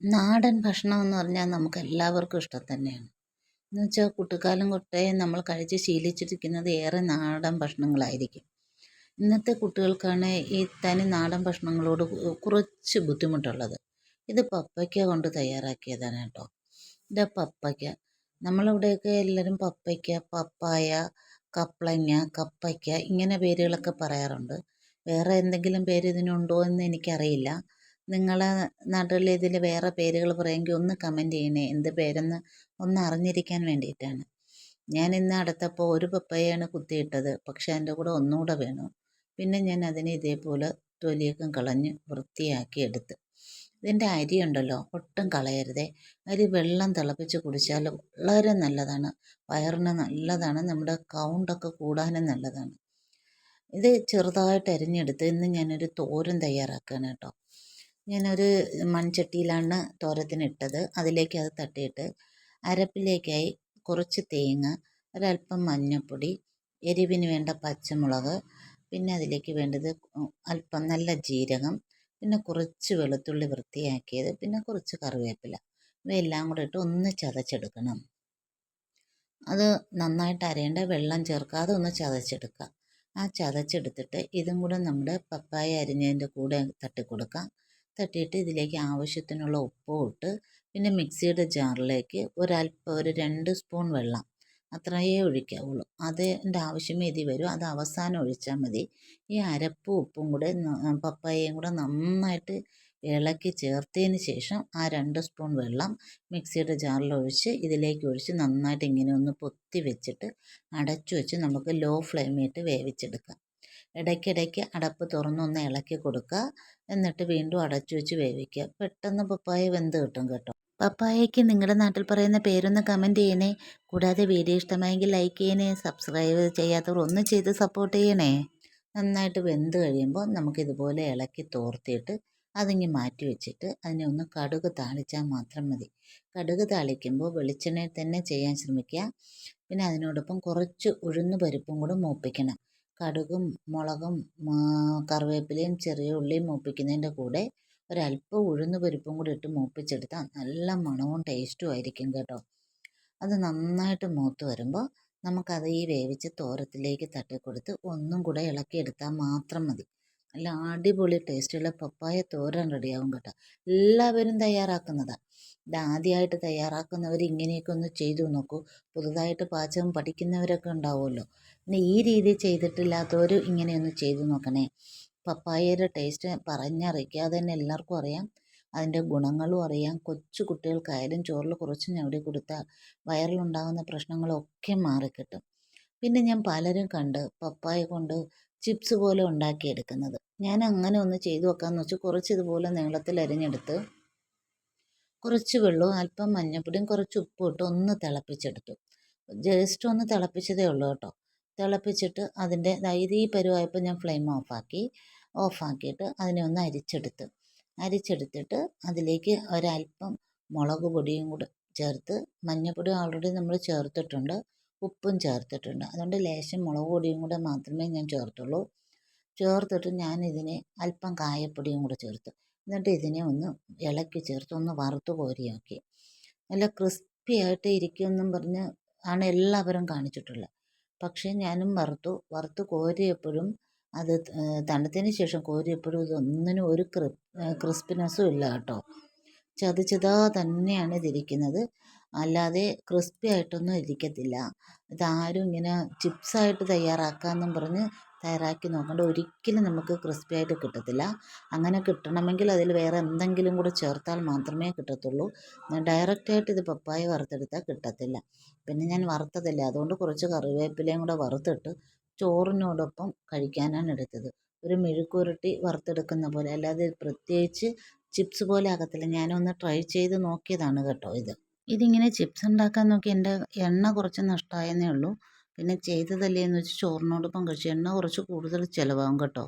നാടൻ ഭക്ഷണം എന്ന് പറഞ്ഞാൽ നമുക്ക് എല്ലാവർക്കും ഇഷ്ടം തന്നെയാണ്. എന്ന് വെച്ചാൽ കുട്ടിക്കാലം തൊട്ടേ നമ്മൾ കഴിച്ച് ശീലിച്ചിരിക്കുന്നത് ഏറെ നാടൻ ഭക്ഷണങ്ങളായിരിക്കും. ഇന്നത്തെ കുട്ടികൾക്കാണ് ഈ തനി നാടൻ ഭക്ഷണങ്ങളോട് കുറച്ച് ബുദ്ധിമുട്ടുള്ളത്. ഇത് പപ്പയ്ക്ക കൊണ്ട് തയ്യാറാക്കിയതാണ് കേട്ടോ. ഇത് പപ്പയ്ക്ക. നമ്മളിവിടെയൊക്കെ എല്ലാവരും പപ്പയ്ക്ക പപ്പായ കപ്ലങ്ങ കപ്പയ്ക്ക ഇങ്ങനെ പേരുകളൊക്കെ പറയാറുണ്ട്. വേറെ എന്തെങ്കിലും പേര് ഇതിനുണ്ടോ എന്ന് എനിക്കറിയില്ല. നിങ്ങളെ നാട്ടിൽ ഇതിൽ വേറെ പേരുകൾ പറയുമെങ്കിൽ ഒന്ന് കമന്റ് ചെയ്യണേ. എന്ത് പേരെന്ന് ഒന്ന് അറിഞ്ഞിരിക്കാൻ വേണ്ടിയിട്ടാണ്. ഞാൻ ഇന്ന് അടുത്തപ്പോൾ ഒരു പപ്പയാണ് കുത്തിയിട്ടത്. പക്ഷേ അതിന്റെ കൂടെ ഒന്നുകൂടെ വേണു. പിന്നെ ഞാൻ അതിനെ ഇതേപോലെ തൊലിയൊക്കെ കളഞ്ഞ് വൃത്തിയാക്കി എടുത്ത്. ഇതിന്റെ അരി ഉണ്ടല്ലോ ഒട്ടും കളയരുതേ. അരി വെള്ളം തിളപ്പിച്ച് കുടിച്ചാൽ വളരെ നല്ലതാണ്. വയറിന് നല്ലതാണ്. നമ്മുടെ കൗണ്ടൊക്കെ കൂടാനും നല്ലതാണ്. ഇത് ചെറുതായിട്ട് അരിഞ്ഞെടുത്ത് ഇന്ന് ഞാനൊരു തോരൻ തയ്യാറാക്കുകയാണ് കേട്ടോ. ഞാനൊരു മൺചട്ടിയിലാണ് തോരത്തിനിട്ടത്. അതിലേക്ക് അത് തട്ടിയിട്ട് അരപ്പിലേക്കായി കുറച്ച് തേങ്ങ ഒരല്പം മഞ്ഞൾപ്പൊടി എരിവിന് വേണ്ട പച്ചമുളക് പിന്നെ അതിലേക്ക് വേണ്ടത് അല്പം നല്ല ജീരകം പിന്നെ കുറച്ച് വെളുത്തുള്ളി വൃത്തിയാക്കിയത് പിന്നെ കുറച്ച് കറിവേപ്പില. ഇവയെല്ലാം കൂടെ ഇട്ട് ഒന്ന് ചതച്ചെടുക്കണം. അത് നന്നായിട്ട് അരയേണ്ട വെള്ളം ചേർക്കാതെ ഒന്ന് ചതച്ചെടുക്കുക. ആ ചതച്ചെടുത്തിട്ട് ഇതും കൂടെ നമ്മുടെ പപ്പായ അരിഞ്ഞതിന്റെ കൂടെ തട്ടിക്കൊടുക്കാം. തട്ടിയിട്ട് ഇതിലേക്ക് ആവശ്യത്തിനുള്ള ഉപ്പും ഇട്ട് പിന്നെ മിക്സിയുടെ ജാറിലേക്ക് ഒരല്പം ഒരു രണ്ട് സ്പൂൺ വെള്ളം അത്രയേ ഒഴിക്കാവുള്ളൂ. അതിന്റെ ആവശ്യമേ ഇതിൽ വരും. അത് അവസാനം ഒഴിച്ചാൽ മതി. ഈ അരപ്പും ഉപ്പും കൂടെ പപ്പായയും കൂടെ നന്നായിട്ട് ഇളക്കി ചേർത്തതിന് ശേഷം ആ രണ്ട് സ്പൂൺ വെള്ളം മിക്സിയുടെ ജാറിൽ ഒഴിച്ച് ഇതിലേക്ക് ഒഴിച്ച് നന്നായിട്ട് ഇങ്ങനെ ഒന്ന് പൊത്തി വെച്ചിട്ട് അടച്ചു വെച്ച് നമുക്ക് ലോ ഫ്ലെയിമിട്ട് വേവിച്ചെടുക്കാം. ഇടയ്ക്കിടയ്ക്ക് അടപ്പ് തുറന്നൊന്ന് ഇളക്കി കൊടുക്കുക. എന്നിട്ട് വീണ്ടും അടച്ചു വെച്ച് വേവിക്കുക. പെട്ടെന്ന് പപ്പായ വെന്ത് കിട്ടും കേട്ടോ. പപ്പായയ്ക്ക് നിങ്ങളുടെ നാട്ടിൽ പറയുന്ന പേരൊന്ന് കമന്റ് ചെയ്യണേ. കൂടാതെ വീഡിയോ ഇഷ്ടമായെങ്കിൽ ലൈക്ക് ചെയ്യണേ. സബ്സ്ക്രൈബ് ചെയ്യാത്തവർ ഒന്ന് ചെയ്ത് സപ്പോർട്ട് ചെയ്യണേ. നന്നായിട്ട് വെന്ത് കഴിയുമ്പോൾ നമുക്കിതുപോലെ ഇളക്കി തോർത്തിയിട്ട് അതിങ്ങി മാറ്റി വെച്ചിട്ട് അതിനെ ഒന്ന് കടുക് താളിച്ചാൽ മാത്രം മതി. കടുക് താളിക്കുമ്പോൾ വെളിച്ചെണ്ണയിൽ തന്നെ ചെയ്യാൻ ശ്രമിക്കുക. പിന്നെ അതിനോടൊപ്പം കുറച്ച് ഉഴുന്ന് പരിപ്പും കൂടെ മൂപ്പിക്കണം. കടുകും മുളകും കറിവേപ്പിലയും ചെറിയ ഉള്ളിയും മൂപ്പിക്കുന്നതിന്റെ കൂടെ ഒരല്പം ഉഴുന്ന് പരിപ്പും കൂടി ഇട്ട് മൂപ്പിച്ചെടുത്താൽ നല്ല മണവും ടേസ്റ്റും ആയിരിക്കും കേട്ടോ. അത് നന്നായിട്ട് മൂത്ത് വരുമ്പോൾ നമുക്കത് ഈ വേവിച്ച തോരത്തിലേക്ക് തട്ടിക്കൊടുത്ത് ഒന്നും കൂടെ ഇളക്കിയെടുത്താൽ മാത്രം മതി. നല്ല അടിപൊളി ടേസ്റ്റുള്ള പപ്പായ തോരൻ റെഡിയാവും കേട്ടോ. എല്ലാവരും തയ്യാറാക്കുന്നതാണ് ഇത് ആദ്യമായിട്ട് തയ്യാറാക്കുന്നവർ ഇങ്ങനെയൊക്കെ ഒന്ന് ചെയ്തു നോക്കൂ. പുതുതായിട്ട് പാചകം പഠിക്കുന്നവരൊക്കെ ഉണ്ടാവുമല്ലോ. പിന്നെ ഈ രീതി ചെയ്തിട്ടില്ലാത്തവർ ഇങ്ങനെയൊന്ന് ചെയ്തു നോക്കണേ. പപ്പായയുടെ ടേസ്റ്റ് പറഞ്ഞറിയിക്കാതെ തന്നെ എല്ലാവർക്കും അറിയാം. അതിന്റെ ഗുണങ്ങളും അറിയാം. കൊച്ചു കുട്ടികൾക്കായാലും ചോറിൽ കുറച്ച് ഞവടി കൊടുത്താൽ വയറിലുണ്ടാകുന്ന പ്രശ്നങ്ങളൊക്കെ മാറിക്കിട്ടും. പിന്നെ ഞാൻ പലരും കണ്ട് പപ്പായ കൊണ്ട് ചിപ്സ് പോലെ ഉണ്ടാക്കിയെടുക്കുന്നത്. ഞാൻ അങ്ങനെ ഒന്ന് ചെയ്തു വെക്കാമെന്ന് വെച്ചാൽ കുറച്ച് ഇതുപോലെ നീളത്തിൽ അരിഞ്ഞെടുത്ത് കുറച്ച് വെള്ളവും അല്പം മഞ്ഞപ്പൊടിയും കുറച്ച് ഉപ്പും ഇട്ട് ഒന്ന് തിളപ്പിച്ചെടുത്തു. ജസ്റ്റ് ഒന്ന് തിളപ്പിച്ചതേ ഉള്ളൂ കേട്ടോ. തിളപ്പിച്ചിട്ട് അതിന്റെ ധൈര്യ ഈ പരുവായപ്പോൾ ഞാൻ ഫ്ലെയിം ഓഫാക്കി. ഓഫാക്കിയിട്ട് അതിനെ ഒന്ന് അരിച്ചെടുത്ത്. അരിച്ചെടുത്തിട്ട് അതിലേക്ക് ഒരല്പം മുളക് പൊടിയും കൂടെ ചേർത്ത് മഞ്ഞൾപ്പൊടി ഓൾറെഡി നമ്മൾ ചേർത്തിട്ടുണ്ട്. ഉപ്പും ചേർത്തിട്ടുണ്ട്. അതുകൊണ്ട് ലേശം മുളക് പൊടിയും കൂടെ മാത്രമേ ഞാൻ ചേർത്തുള്ളൂ. ചേർത്തിട്ട് ഞാൻ ഇതിനെ അല്പം കായപ്പൊടിയും കൂടെ ചേർത്തു. എന്നിട്ട് ഇതിനെ ഒന്ന് ഇളക്കി ചേർത്ത് ഒന്ന് വറുത്ത് കോരിയാക്കി. നല്ല ക്രിസ്പി ആയിട്ട് ഇരിക്കുമെന്നും പറഞ്ഞ് ആണ് എല്ലാവരും കാണിച്ചിട്ടുള്ളത്. പക്ഷേ ഞാനും വറുത്തു. വറുത്ത് കോരിയപ്പോഴും അത് തണുത്തതിന് ശേഷം കോരിയപ്പോഴും ഇതൊന്നിനും ഒരു ക്രിസ്പിനെസ്സും ഇല്ല കേട്ടോ. ചതച്ചതാ തന്നെയാണ് ഇതിരിക്കുന്നത്. അല്ലാതെ ക്രിസ്പി ആയിട്ടൊന്നും ഇരിക്കത്തില്ല. ഇതാരും ഇങ്ങനെ ചിപ്സായിട്ട് തയ്യാറാക്കാമെന്നും പറഞ്ഞ് തയ്യാറാക്കി നോക്കണ്ട. ഒരിക്കലും നമുക്ക് ക്രിസ്പി ആയിട്ട് കിട്ടത്തില്ല. അങ്ങനെ കിട്ടണമെങ്കിൽ അതിൽ വേറെ എന്തെങ്കിലും കൂടെ ചേർത്താൽ മാത്രമേ കിട്ടത്തുള്ളൂ. ഡയറക്റ്റായിട്ട് ഇത് പപ്പായ വറുത്തെടുത്താൽ കിട്ടത്തില്ല. പിന്നെ ഞാൻ വറുത്തതല്ലേ? അതുകൊണ്ട് കുറച്ച് കറിവേപ്പിലയും കൂടെ വറുത്തിട്ട് ചോറിനോടൊപ്പം കഴിക്കാനാണ് എടുത്തത്. ഒരു മെഴുക്കുരുട്ടി വറുത്തെടുക്കുന്ന പോലെ. അല്ലാതെ പ്രത്യേകിച്ച് ചിപ്സ് പോലെ ആകത്തില്ല. ഞാനൊന്ന് ട്രൈ ചെയ്ത് നോക്കിയതാണ് കേട്ടോ ഇത്. ഇതിങ്ങനെ ചിപ്സ് ഉണ്ടാക്കാൻ നോക്കി എന്റെ എണ്ണ കുറച്ച് നഷ്ടമായെന്നേ ഉള്ളൂ. പിന്നെ ചെയ്തതല്ലേ എന്ന് വെച്ച് ചോറിനോടൊപ്പം കഴിച്ചു എണ്ണ കുറച്ച് കൂടുതൽ ചിലവാകും കേട്ടോ.